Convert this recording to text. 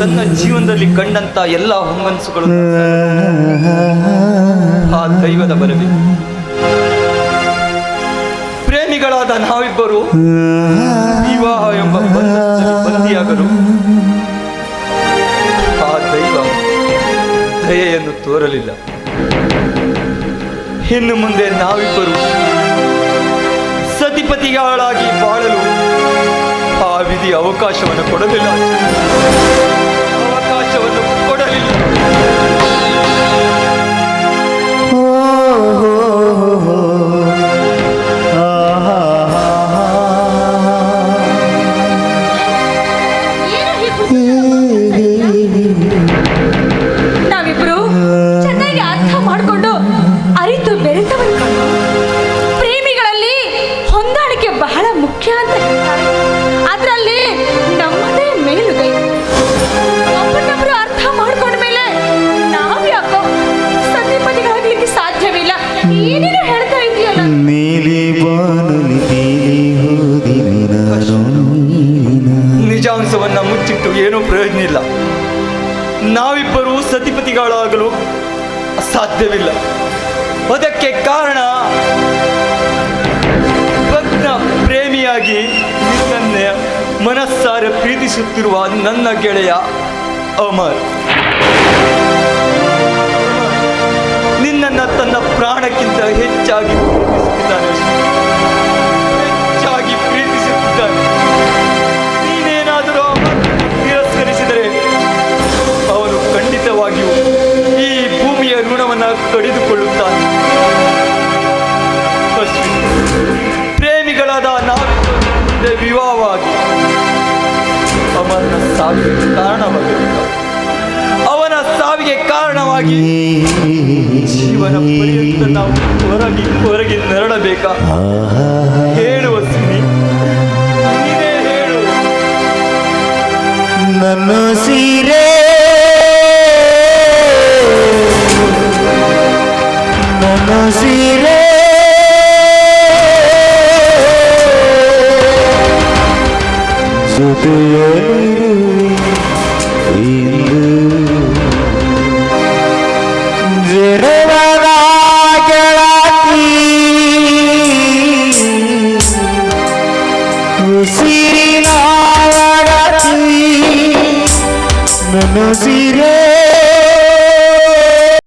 ತನ್ನ ಜೀವನದಲ್ಲಿ ಕಂಡಂತ ಎಲ್ಲ ಹೊಮ್ಮನಸುಗಳು ಆ ದೈವದ ಬರವಿ. ಪ್ರೇಮಿಗಳಾದ ನಾವಿಬ್ಬರು ವಿವಾಹ ಎಂಬ ಬಂದಿಯಾಗಲು ಆ ದೈವ ದಯೆಯನ್ನು ತೋರಲಿಲ್ಲ. ಇನ್ನು ಮುಂದೆ ನಾವಿಬ್ಬರು ಸತಿಪತಿಗಳಾಗಿ ಬಾಳಲು ವಿಧಿ ಅವಕಾಶವನ್ನು ಕೊಡಲಿಲ್ಲ. ಅವಕಾಶವನ್ನು ಕೊಡಲಿಲ್ಲ. ನಾವಿಬ್ರು ಚೆನ್ನಾಗಿ ಅರ್ಥ ಮಾಡಿಕೊಂಡು ಏನೇನೋ ಹೇಳ್ತಾ ಇದೆಯಲ್ಲ ನೀಲಿ ಬಾನಲಿ ನೀಲಿ ಹೋದಿನಿ ನಾನು. ನಿಜಾಂಶವನ್ನ ಮುಚ್ಚಿಟ್ಟು ಏನೂ ಪ್ರಯೋಜನ ಇಲ್ಲ. ನಾವಿಬ್ಬರು ಸತಿಪತಿಗಳಾಗಲು ಸಾಧ್ಯವಿಲ್ಲ ಅದಕ್ಕೆ ಕಾರಣ ಭಕ್ತ ಪ್ರೇಮಿಯಾಗಿ ನಿನ್ನನ್ನೇ ಮನಸ್ಸಾರೆ ಪ್ರೀತಿಸುತ್ತಿರುವ ನನ್ನ ಗೆಳೆಯ ಅಮರ್. ಪ್ರಾಣಕ್ಕಿಂತ ಹೆಚ್ಚಾಗಿ ಪ್ರೀತಿಸುತ್ತಿದ್ದಾನೆ. ಹೆಚ್ಚಾಗಿ ಪ್ರೀತಿಸುತ್ತಿದ್ದಾನೆ. ನೀನೇನಾದರೂ ತಿರಸ್ಕರಿಸಿದರೆ ಅವನು ಖಂಡಿತವಾಗಿಯೂ ಈ ಭೂಮಿಯ ಋಣವನ್ನು ಕಡಿದುಕೊಳ್ಳುತ್ತಾನೆ. ಪ್ರೇಮಿಗಳಾದ ಮುಂದೆ ವಿವಾಹವಾಗಿ ಅವನ ಸಾವಿಗೆ ಸಾವಿಗೆ ಹೊರಗಿ ಜೀವನ ಪಡೆಯುತ್ತ ನಾವು ಹೊರಗಿ ಹೊರಗಿ ನೆರಳಬೇಕಾ ಹೇಳುವ ಸಿನಿ ನೀನೇ ಹೇಳು ನನ್ನ ಸೀರೆ ನನ್ನ ಸೀರೆ ಜೊತೆಯ ನೀರು ಇಂದು decir